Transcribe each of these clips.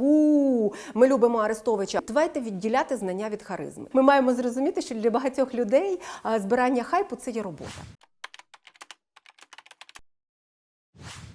фу, ми любимо Арестовича. Давайте відділяти знання від харизми. Ми маємо зрозуміти, що для багатьох людей збирання хайпу це є робота.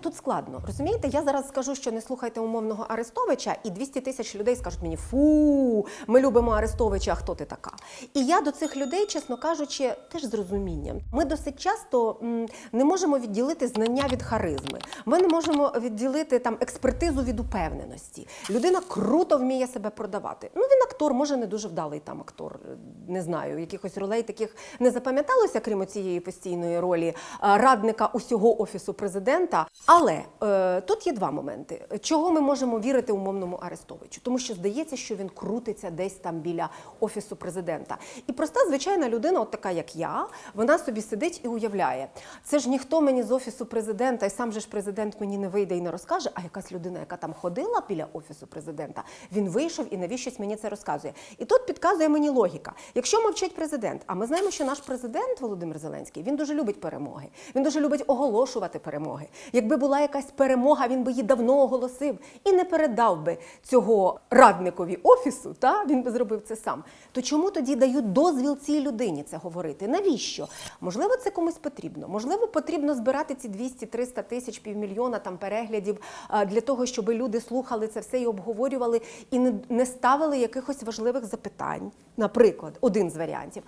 Тут складно, розумієте? Я зараз скажу, що не слухайте умовного Арестовича, і 200 тисяч людей скажуть мені: фу, ми любимо Арестовича, а хто ти така? І я до цих людей, чесно кажучи, теж з розумінням. Ми досить часто м, не можемо відділити знання від харизми. Ми не можемо відділити там експертизу від упевненості. Людина круто вміє себе продавати. Ну він актор, може не дуже вдалий там актор. е, Не знаю, якихось ролей таких не запам'яталося, крім цієї постійної ролі радника усього офісу президента. Але е, тут є два моменти. Чого ми можемо вірити умовному Арестовичу? Тому що здається, що він крутиться десь там біля офісу президента. І проста звичайна людина, от така як я, вона собі сидить і уявляє, це ж ніхто мені з офісу президента, і сам же ж президент мені не вийде і не розкаже. А якась людина, яка там ходила біля офісу президента, він вийшов і навіщось мені це розказує. І тут підказує мені логіка. Якщо мовчить президент, а ми знаємо, що наш президент Володимир Зеленський він дуже любить перемоги, він дуже любить оголошувати перемоги. Якби була якась перемога, він би її давно оголосив і не передав би цього радникові офісу. Та він би зробив це сам. То чому тоді дають дозвіл цій людині це говорити? Навіщо? Можливо, це комусь потрібно. Можливо, потрібно збирати ці 200-300 тисяч півмільйона там переглядів для того, щоб люди слухали це все і обговорювали, і не ставили якихось важливих запитань. Наприклад, один з варіантів.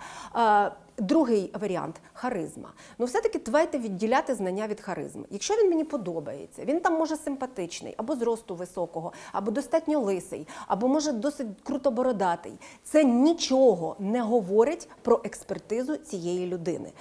Другий варіант харизма. Ну, все-таки давайте відділяти знання від харизми. Якщо він мені подобається, він там може симпатичний, або зросту високого, або достатньо лисий, або може досить круто бородатий. Це нічого не говорить про експертизу цієї людини.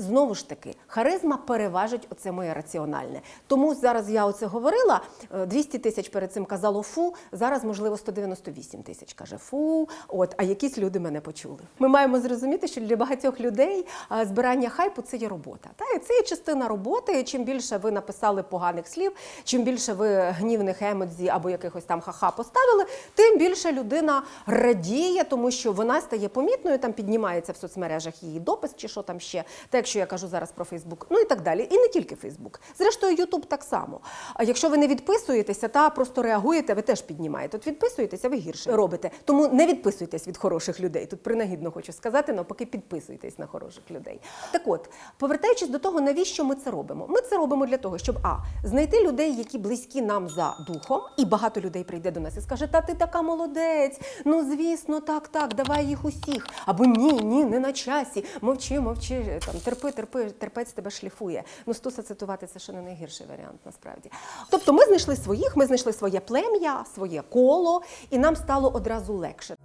Знову ж таки, харизма переважить оце моє раціональне. Тому зараз я оце говорила. е, 200 тисяч перед цим казало фу. Зараз, можливо, 198 тисяч каже фу. От, а якісь люди мене почули. Ми маємо зрозуміти, що для багатьох людей збирання хайпу це є робота. Та і це є частина роботи. Чим більше ви написали поганих слів, чим більше ви гнівних емодзі або якихось там ха-ха поставили, тим більше людина радіє, тому що вона стає помітною, там піднімається в соцмережах її допис чи що там ще. Та якщо я кажу зараз про Фейсбук, ну і так далі. І не тільки Фейсбук. Зрештою, Ютуб так само. А якщо ви не відписуєтеся та просто реагуєте, ви теж піднімаєте. От відписуєтеся, ви гірше робите. Тому не відписуйтесь від хороших людей. Тут принагідно хочу сказати, навпаки, підписуйтесь на хороших людей. Так от, повертаючись до того, навіщо ми це робимо? Ми це робимо для того, щоб а знайти людей, які близькі нам за духом, і багато людей прийде до нас і скаже: Та ти така молодець. Ну звісно, так, так, давай їх усіх. Або ні, ні, не на часі. Мовчи, мовчи, там терпи, терпи, терпець тебе шліфує. Ну, Стуса цитувати це ще не найгірший варіант, насправді. Тобто, ми знайшли своїх, ми знайшли своє плем'я, своє коло, і нам стало одразу легше.